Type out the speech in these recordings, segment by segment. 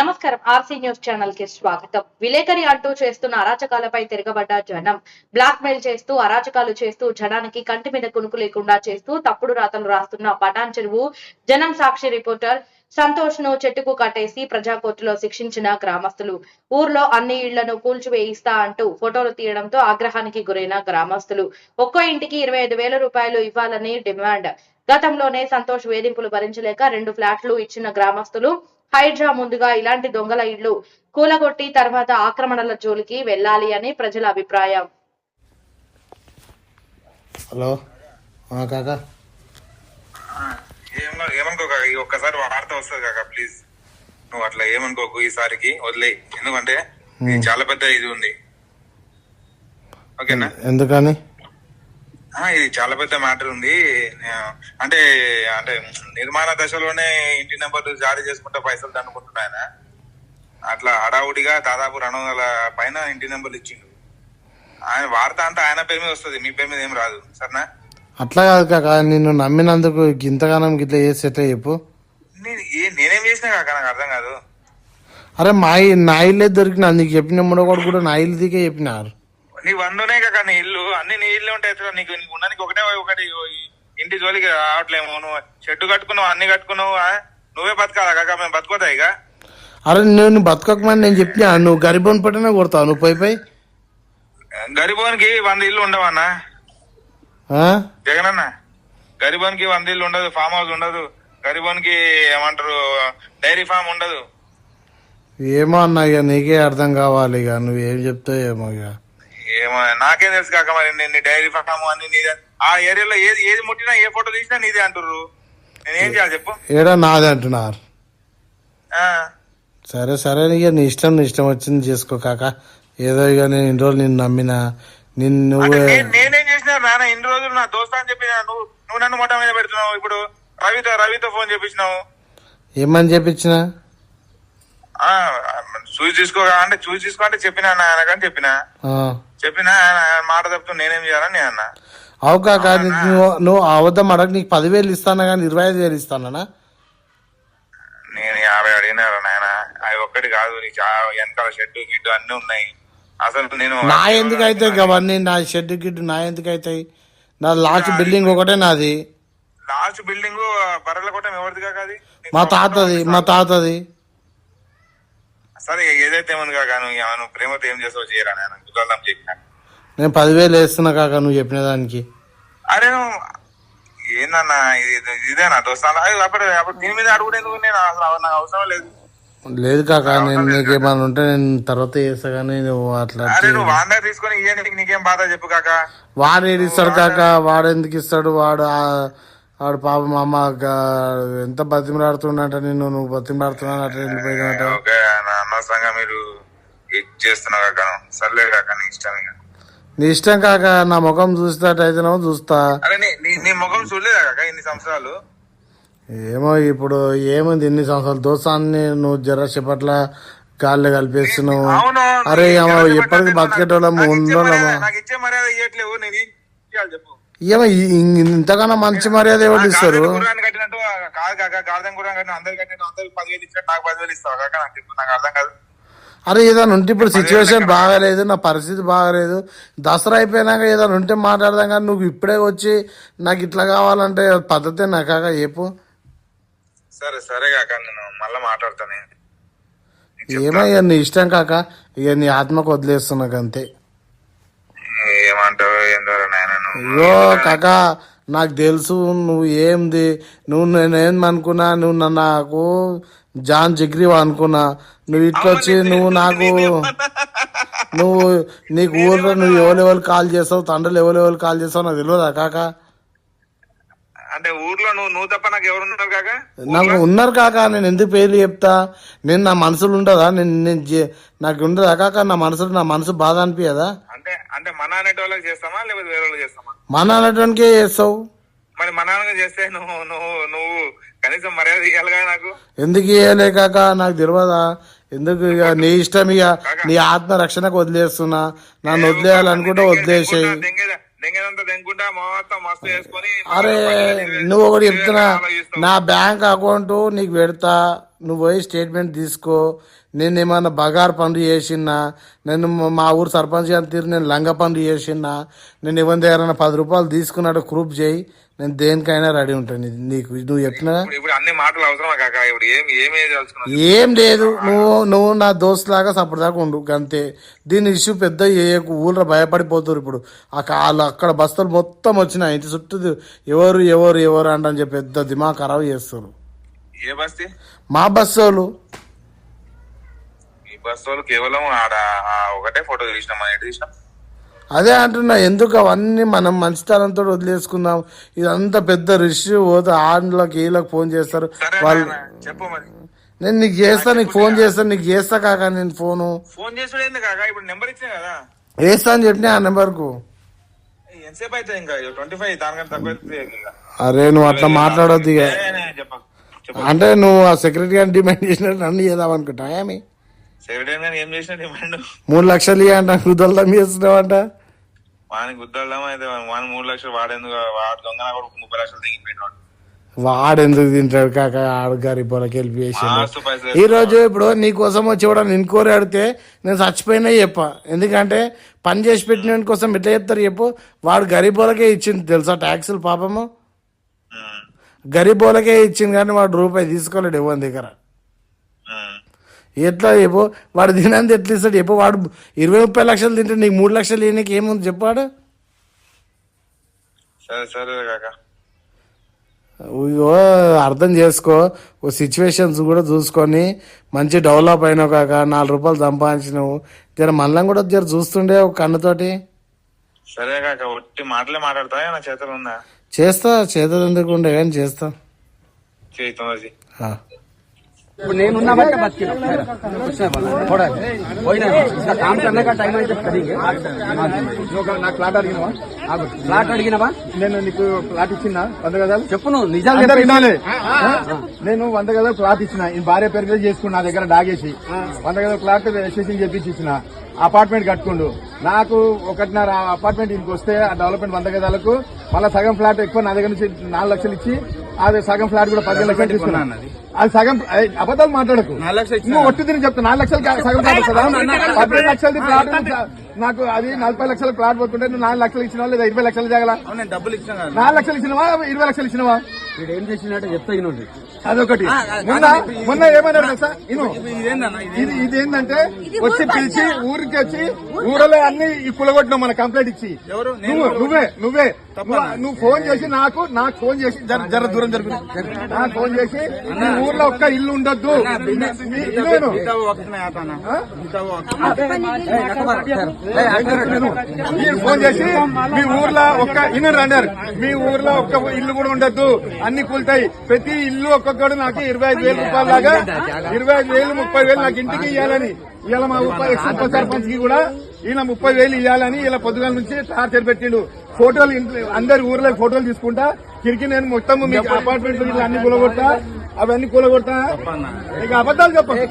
నమస్కారం RC news ఛానల్కి స్వాగతం. విలేకరి అంటూ చేస్తున్న అరాచకాలపై తిరగబడ్డ జనం బ్లాక్ మెయిల్ చేస్తూ అరాచకాలు చేస్తూ జనానికి కంటి మీద కునుకు లేకుండా చేస్తూ తప్పుడు రాతలు రాస్తున్న పటాన్ చెరువు జనం సాక్షి రిపోర్టర్ సంతోష్ను చెట్టుకు కట్టేసి ప్రజాకోర్టులో శిక్షించిన గ్రామస్తులు. ఊర్లో అన్ని ఇళ్ళను కూల్చివేయిస్తా అంటూ ఫోటోలు తీయడంతో ఆగ్రహానికి గురైన గ్రామస్తులు. ఒక్కో ఇంటికి ఇరవై ఐదు వేల రూపాయలు ఇవ్వాలని డిమాండ్. గతంలోనే సంతోష్ వేధింపులు భరించలేక రెండు ఫ్లాట్లు ఇచ్చిన గ్రామస్తులు హైడ్రా ముందుగా ఇలాంటి దొంగల ఇళ్ళు కూలగొట్టి తర్వాత ఆక్రమణల జోలికి వెళ్ళాలి అని ప్రజల అభిప్రాయం. హలో కాకా. ఏమో ఏమనుకో ఒక్కసారి వార్త వస్తుంది కాక ప్లీజ్ నువ్వు అట్లా ఏమనుకోకు ఈసారికి వదిలే. ఎందుకంటే ఇది చాలా పెద్ద ఇది ఉంది. ఓకేనా? ఎందుకని? ఇది చాలా పెద్ద మ్యాటర్ ఉంది. అంటే అంటే నిర్మాణ దశలోనే ఇంటి నెంబర్లు జారీ చేసుకుంటే పైసలు దండుకుంటున్నాయన అట్లా హడావుడిగా దాదాపు రెండు వందల పైన ఇంటి నెంబర్లు ఇచ్చిండు. ఆయన వార్త అంతా ఆయన పేరు మీద వస్తుంది మీ పేరు మీద ఏం రాదు. సరేనా? అట్లా కాదు కాక నిన్ను నమ్మినందుకు ఇంతగానం గిట్లా చేసి ఎట్లా చెప్పు? నేను ఏ- నేనేం చేసినా కాక నాకు అర్థం కాదు. అరే మా ఇ- నా ఇల్లే దొరికిన నీకు చెప్పిన మూడో కూడా కూడా నా ఇల్లు దిగే చెప్పినారు. నీ వండునే కాక నీ ఇల్లు. అన్ని నీ ఇల్లు ఉంటాయి ఎట్లా నీకు నీకు ఉండడానికి ఒకటే ఒకటి ఇంటి జోలికి రావట్లేము. నువ్వు చెట్టు కట్టుకున్నావు అన్ని కట్టుకున్నావు? నువ్వే బతకాలా కాక? మేము బతుకోతా ఇక? అరే నేను బతకకమని నేను చెప్పినా. నువ్వు గరిబోని పట్టినా కొడతావు. నువ్వు పోయి పోయి. గరిబోనికి వంద ఇల్లు ఉండవన్నా? జగనన్న గరిబోనికి వంద ఇల్లు ఉండదు ఫామ్ హౌస్ ఉండదు. గరిబోనికి ఏమంటారు డైరీ ఫామ్ ఉండదు. ఏమో అన్నా ఇక నీకే అర్థం కావాలి ఇక. నువ్వు చెప్తావు ఏమో ఇక. ఏమో నాకేం తెలుసు కాక మరి నీ డైరీ ఫామ్ అన్ని నీదే. ఆ ఏరియాలో ఏది ఏది ముట్టినా ఏ ఫోటో తీసినా నీదే అంటుర్రు. నేనేం చేయాలి చెప్పు? ఏడా నాది అంటున్నారు. సరే సరే ఇక నీ ఇష్టం నీ ఇష్టం వచ్చింది చేసుకో కాక. ఏదో ఇక నేను ఇన్ని రోజులు నిన్ను నమ్మిన నిన్ను నువ్వే నేను- నేనేం చేసిన నాన్న ఇన్ని రోజులు నా దోస్తా అని చెప్పి నువ్వు నువ్వు నన్ను మొట్ట మీద పెడుతున్నావు ఇప్పుడు. రవితో రవితో ఫోన్ చేపించినావు. ఏమని చెప్పించిన చూసి తీసుకో అంటే చూసి తీసుకో అంటే చెప్పినా ఆయన కానీ చెప్పిన చెప్పిన మాట తప్పుతూ నేనేం చేయాలని నేను అన్నా అవు కాక నువ్వు నువ్వు అబద్ధం అడగ నీకు పదివేలు ఇస్తానా కానీ ఇరవై ఐదు వేలు ఇస్తానా నేను యాభై అడిగినారు నాయన. అవి ఒక్కటి కాదు నీకు వెనకాల షెడ్ గిడ్డు అన్ని ఉన్నాయి. అసలు నేను నా ఎందుకు అవుతాయి అవన్నీ? నా షెడ్ గిడ్డు నా ఎందుకు అవుతాయి? నా లాస్ట్ బిల్డింగ్ ఒకటే నాది. లాస్ట్ బిల్డింగ్ బర్రెల కొట్టం ఎవరిది నీకు మా తాతది మా తాతది. సరే ఏదైతే నువ్వు ఇక నువ్వు ప్రేమతో ఏం చేస్తావు చేయరా నాయన? కుదరదాం చెప్పిన. నేను పదివేలు వేస్తున్నా కాక నువ్వు చెప్పిన దానికి. అరే నువ్వు ఏందన్నా ఇది ఇది- ఇదేనా దోస్తాను? అప్పుడు అప్పుడు దీని మీద అడుగుడేందుకు నేను అసలు నాకు అవసరం లేదు. లేదు కాక నేను నీకేమైనా ఉంటే నేను తర్వాత చేస్తా కానీ నువ్వు అట్లా అరే నువ్వు వాందా తీసుకొని నీకేం బాధ చెప్పు కాక. వాడు ఏది ఇస్తాడు కాక? వాడు ఎందుకు ఇస్తాడు? వాడు ఆ- వాడు పాపం అమ్మ గా- ఎంత బతిమలాడుతున్నట్ట నిన్ను నువ్వు బతిమలాడుతున్నావు అట్లా వెళ్ళిపోయినట్ట ఓకే. నా అనవసరంగా మీరు ఇది చేస్తున్నావు కాక సర్లే కాక నీ ఇష్టం ఇక. నీ ఇష్టం కాక నా ముఖం చూసేటట్టయితేనో చూస్తా. అరే నీ నీ- ముఖం చూడలేదా కాక ఇన్ని సంవత్సరాలు? ఏమో ఇప్పుడు ఏముంది ఇన్ని సంవత్సరాలు? దోస్తాన్ని నువ్వు జర చెప్పట్ల గాల్లో కలిపేస్తున్నావు. అరే ఎప్పటికి బతికేటోళ్ళము మర్యాద- నాకు ఇచ్చే మర్యాద ఇవ్వట్లేవు నేను చెప్పు. ఏమో ఇంతకన్నా మంచి మర్యాద ఎవరు ఇస్తారు? అరే ఏదైనా ఉంటే ఇప్పుడు సిచ్యువేషన్ బాగాలేదు నా పరిస్థితి బాగాలేదు. దసరా అయిపోయినాక ఏదైనా ఉంటే మాట్లాడదాం కానీ నువ్వు ఇప్పుడే వచ్చి నాకు ఇట్లా కావాలంటే పద్ధతే నా కాక చెప్పు. సరే సరే కాక నేను మళ్ళీ మాట్లాడతాను. ఏమో ఇక నీ ఇష్టం కాక ఇక నీ ఆత్మకు వదిలేస్తున్నా అంతే ఏమంటావు ఏందో నాయన అయ్యో కాక నాకు తెలుసు నువ్వు ఏంది? నువ్వు నేనేం అనుకున్నా? నువ్వు నన్ను నాకు జాన్ జిగ్రీవ్ అనుకున్నా. నువ్వు ఇట్లా వచ్చి నువ్వు నాకు నువ్వు నీకు ఊర్లో నువ్వు ఎవరెవరు కాల్ చేస్తావు? తండ్రులు ఎవరెవరు కాల్ చేస్తావు? నాకు తెలియదా కాక? అంటే ఊర్లో నువ్వు నువ్వు తప్ప నాకు ఎవరున్నారు కాక? నాకు ఉన్నారు కాక. నేను ఎందుకు పేర్లు చెప్తా? నేను నా మనసులో ఉండదా? నేను నేను నాకు ఉండదా కాక? నా మనసులో నా మనసు బాధ అనిపించదా అంటే మన అనేటి వాళ్ళకి చేస్తామా? లేకపోతే వేరే వాళ్ళకి చేస్తామా? మా నాన్నటానికే చేస్తావు. మరి మన చేస్తే నువ్వు నువ్వు నువ్వు కనీసం మర్యాద ఇవ్వాలి కదా నాకు. ఎందుకు చేయలే కాక? నాకు తెలియదా ఎందుకు ఇక నీ ఇష్టం ఇక నీ ఆత్మ రక్షణకు వదిలేస్తున్నా? నన్ను వదిలేయాలనుకుంటే వదిలేసేయి. అరే నువ్వు ఒకటి చెప్తున్నా. నా బ్యాంక్ అకౌంట్ నీకు పెడతా. నువ్వు పోయి స్టేట్మెంట్ తీసుకో? నేను ఏమన్నా బగారు పనులు చేసినా? నేను మా- ఊరు సర్పంచ్ గారి తీరు నేను లంగ పనులు చేసినా? నేను ఎవరి దగ్గర పది రూపాయలు తీసుకున్నాడు ప్రూఫ్ చేయి. నేను దేనికైనా రెడీ ఉంటాను. ఇది నీకు నువ్వు చెప్పినా? ఏం లేదు. నువ్వు నువ్వు నా దోస్త్ లాగా సపటిదాకా ఉండు. అంతే దీని ఇష్యూ పెద్ద ఊళ్ళో భయపడిపోతారు ఇప్పుడు. ఆ కాళ్ళు అక్కడ బస్తలు మొత్తం వచ్చినాయి. ఇంటి చుట్టూ ఎవరు ఎవరు ఎవరు చెప్పి పెద్ద దిమాగ్ ఖరాబ్ చేస్తారు ఏ బస్తీ మా బస్సు వాళ్ళు. ఈ బస్ వాళ్ళు కేవలం ఆడ ఒకటే ఫోటో తీసినాం మనం ఎటు తీసినాం? అదే అంటున్నా ఎందుకు అవన్నీ మనం మంచితనంతో వదిలేసుకుందాం ఇదంతా పెద్ద రిష్యూ పోతే ఆండ్లకి వీళ్ళకి ఫోన్ చేస్తారు. వాళ్ళు చెప్పు మరి. నేను నీకు చేస్తా నీకు ఫోన్ చేస్తా నీకు చేస్తా కాక నేను ఫోను. ఫోన్ చేసుడు ఏంది కాక? ఇప్పుడు నెంబర్ ఇచ్చినా కదా. వేస్తా అని చెప్పిన ఆ నెంబర్కు. ఎంతసేపు అవుతుంది ఇంకా? ట్వంటీ ఫైవ్ దానికంటే తక్కువ అరే నువ్వు అట్లా మాట్లాడొద్దు ఇక. చెప్పకు చెప్పు. అంటే నువ్వు ఆ సెక్రటరీ గారిని డిమాండ్ చేసినట్టు నన్ను చేద్దాం అనుకుంటా ఏమి? సెక్రటరీ గారు ఏం చేసిన డిమాండ్ మూడు లక్షలు ఇవ్వంట కుదరడం చేస్తున్నావంట వానికి గుద్దల్దాం అయితే వాని మూడు లక్షలు వాడేందుకు వాడు దొంగ ముప్పై లక్షలు దిగిపోయినాడు వాడు ఎందుకు తింటాడు కాక ఆడు గారి పొలకి వెళ్ళి ఈ రోజు ఇప్పుడు నీ కోసం వచ్చి కూడా నేను కోరి అడిగితే నేను చచ్చిపోయినా చెప్ప. ఎందుకంటే పని చేసి పెట్టిన కోసం ఎట్లా చెప్తారు చెప్పు? వాడు గరీబోలకే ఇచ్చింది తెలుసా? ట్యాక్సులు పాపము. గరీబోలకే ఇచ్చింది కానీ వాడు రూపాయి తీసుకోలేడు ఎవరి దగ్గర. ఎట్లా చెప్పు? వాడు తినంది ఎట్లా ఇస్తాడు చెప్పు? వాడు ఇరవై ముప్పై లక్షలు తింటే నీకు మూడు లక్షలు ఇవ్వనీకి ఏముంది చెప్పాడు ఇగో అర్థం చేసుకో. ఓ సిచ్యువేషన్స్ కూడా చూసుకొని మంచి డెవలప్ అయినావు కాక నాలుగు రూపాయలు సంపాదించినావు. జర మళ్ళీ కూడా జర చూస్తుండే ఒక కన్నుతోటి. సరే కాక ఒట్టి మాటలే మాట్లాడతా నా చేతులు ఉందా? చేస్తా చేతలు ఎందుకు ఉండే కానీ చేస్తా. ఇప్పుడు టైం నాకు అడిగినవా? నేను నీకు ఇచ్చిన? వంద గదాలు చెప్పు నేను వంద గదాలు ఫ్లాట్ ఇచ్చిన. భార్య పేరు మీద చేసుకున్నా నా దగ్గర డాగేసి వంద గదాలు ఫ్లాట్ రిజిస్ట్రేషన్ చేపించి ఇచ్చిన. అపార్ట్మెంట్ కట్టుకుండు. నాకు ఒకటిన్నర అపార్ట్మెంట్ ఇంటికి వస్తే ఆ డెవలప్మెంట్ వంద గదాలకు మళ్ళీ సగం ఫ్లాట్ ఎక్కువ నా దగ్గర నుంచి నాలుగు లక్షలు ఇచ్చి అది సగం ఫ్లాట్ కూడా పదిహేను లక్షలు తీసుకున్నాను అది సగం అబద్ధాలు మాట్లాడకు. నువ్వు ఒట్టి తిని చెప్తా నాలుగు లక్షలు సగం ఫ్లాట్ వస్తుందా? పదిహేను లక్షలది ప్లాట్ నాకు అది నలభై లక్షల ప్లాట్ పోతుంటే నువ్వు నాలుగు లక్షలు ఇచ్చినావా లేదా ఇరవై లక్షలు జాగలా డబ్బులు ఇచ్చిన నాలుగు లక్షలు ఇచ్చినవా? ఇరవై లక్షలు ఇచ్చినవా? వీడు ఏం చేసినట్టు చెప్తా ఇనుండి అదొకటి. మొన్న మొన్న ఏమన్నాడు ఇను ఇది ఇది ఏంటంటే వచ్చి పిలిచి ఊరికి వచ్చి ఊరలో అన్ని ఈ కులగొట్టినావు మన కంప్లైంట్ ఇచ్చి. నువ్వు నువ్వే. నువ్వే ఫోన్ చేసి నాకు నాకు ఫోన్ చేసి జర జర దూరం జరుగు నాకు ఫోన్ చేసి ఈ ఊర్లో ఒక్క ఇల్లు ఉండొద్దు? మీరు ఫోన్ చేసి మీ ఊర్లో ఒక్క ఇన్న రండారు మీ ఊర్లో ఒక్క ఇల్లు కూడా ఉండద్దు. అన్ని కూలుతాయి. ప్రతి ఇల్లు ఒక్కొక్కడు నాకు ఇరవై ఐదు వేల రూపాయల లాగా ఇరవై ఐదు వేలు ముప్పై వేలు నాకు ఇంటికి ఇవ్వాలని ఇలా మా ఉప ఉప సర్పంచ్కి కూడా ఈయన ముప్పై వేలు ఇవ్వాలని ఇలా పొద్దుగాల నుంచి టార్చర్ పెట్టిండు. ఫోటోలు ఇంట్లో అందరి ఊర్లో ఫోటోలు తీసుకుంటా తిరిగి నేను మొత్తం మీకు అపార్ట్మెంట్లు ఇట్లా అన్ని కూలగొడతా అవన్నీ కూలగొడతా ఇక అబద్ధాలు చెప్పండి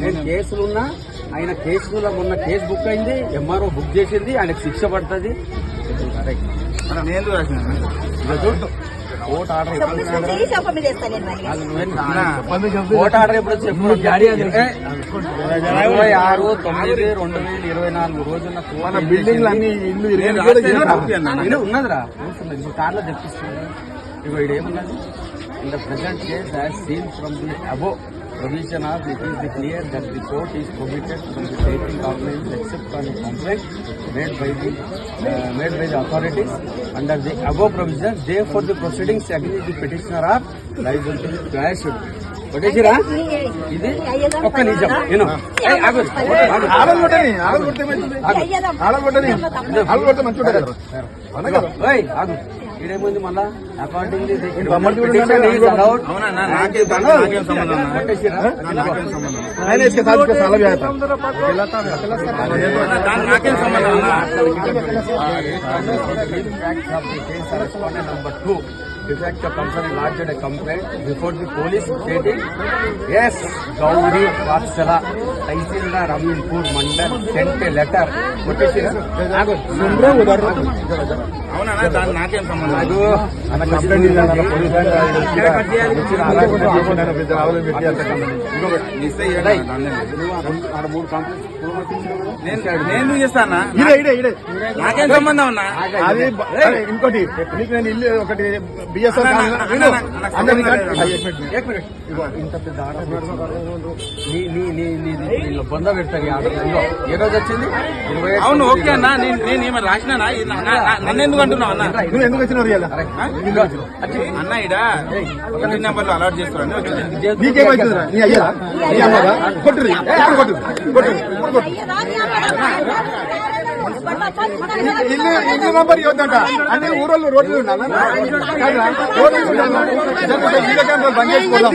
నేను కేసులున్నా ఆయన కేసులో మొన్న కేసు బుక్ అయింది ఎంఆర్ఓ బుక్ చేసింది ఆయనకు శిక్ష పడుతుంది. కోర్టు ఆర్డర్ కోర్టు ఆర్డర్ ఎప్పుడు చెప్పు? ఇరవై ఆరు తొమ్మిది రెండు వేల ఇరవై నాలుగు రోజున మన బిల్డింగ్లు అన్ని ఇల్లు ఉన్నదిరా. కార్లో తెప్పిస్తుంది ఇగో ఇక్కడ ఏమున్నది in the present case as seen from the above provision of it is the clear that the court is prohibited from the taking organise except on complaint made by the made by the authorities under the above provision therefore the proceedings agrees the petitioner of liability quashed కొట్టేసిరా ఇది ఒక్క నిజం నేను. ఆడలు కొట్టని ఆడలు కొట్టని ఆడలు ఆగు. ఇదేముంది మళ్ళా accounting number two defect of concern lodged a complaint before the police stating yes Gauri Vatsala ఇంకొకటి మిస్ అయ్యాడు ఆడ మూడు కంప్లైంట్స్ నేను చేస్తానా నాకేం సంబంధం అది ఇంకోటి. నీకు నేను ఇల్లు ఒకటి ఇంత పెద్ద నీ నీ నీ నీలో బొంద పెడతారు ఈ ఏ రోజు వచ్చింది? ఇరవై అవును ఓకే అన్నా నేను నేను ఏమైనా రాసినానా ఇది నా- నా- నా- నన్ను ఎందుకు అంటున్నావు అన్న? నువ్వు ఎందుకు వచ్చినావు రియల్? అన్న ఇడ ఒకటి నెంబర్లు అలర్ట్ చేస్తున్నాను. ఇల్లు ఇల్లు నంబర్ ఇవ్వద్దంట. అంటే ఊరోళ్ళు రోడ్లు? రోడ్లు బంద్ చేసుకోదాం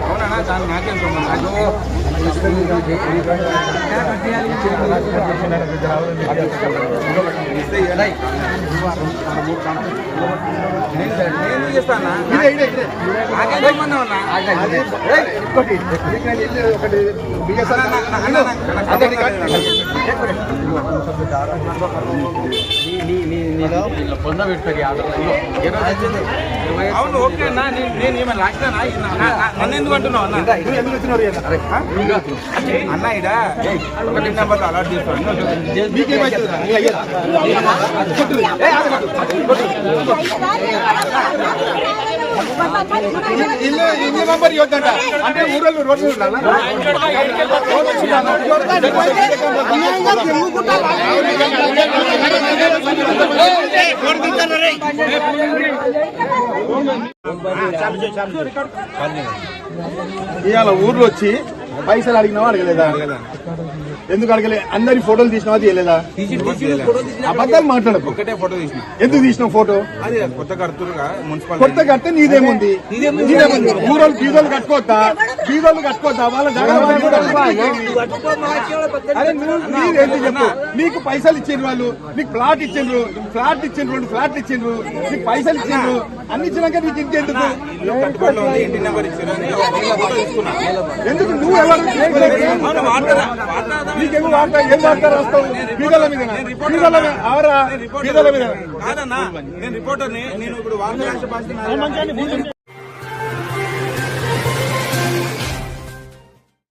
అవునా దాని నాకేం నేను చేస్తానా నాకేం సంబంధం అన్నా ఒకటి ఐదు అవును ఓకే అన్నా నేను ఏమైనా రాసినానా ఇది నా- నా- నా- నన్ను ఎందుకు అంటున్నావు అన్న ఇడ ఒకటి నెంబర్లు అలర్ట్ చేస్తున్నాను నీకేమైతుందిరా నీ అయ్యా ఇల్లు ఇల్లు నంబర్ ఇవ్వద్దంట. అంటే ఊరల్లో రోడ్లు ఇవాళ ఊర్లో వచ్చి పైసలు అడిగినావా? అడగలేదా? ఎందుకు అడగలే? అందరి ఫోటోలు తీసినావా? తీయలేదా? అబద్ధాలు మాట్లాడకు. ఒకటే ఫోటో తీసిన. ఎందుకు తీసినావు ఫోటో? అది కొత్త కడుతురుగా మున్సిపల్ కొత్త కడితే నీదేముంది? నీదేముంది? ఊరోళ్ళు బీదోళ్ళు కట్టుకోవద్దా? వాళ్ళ నీదేంటి చెప్పు నీకు పైసలు ఇచ్చిండ్రు వాళ్ళు. నీకు ప్లాట్ ఇచ్చిండ్రు. ఫ్లాట్ ఇచ్చిండ్రు రెండు ఫ్లాట్లు ఇచ్చిండ్రు. నీకు పైసలు ఇచ్చిండ్రు. అన్ని ఇచ్చినాక నీకు ఇంకెందుకు? ఎందుకు? నువ్వు నీకేమో వార్త ఏం వార్త రాస్తావు? బీదల మీద బీదల మీద అవరా బీదల మీద కాదన్నా నేను రిపోర్టర్ని నేను ఇప్పుడు వార్త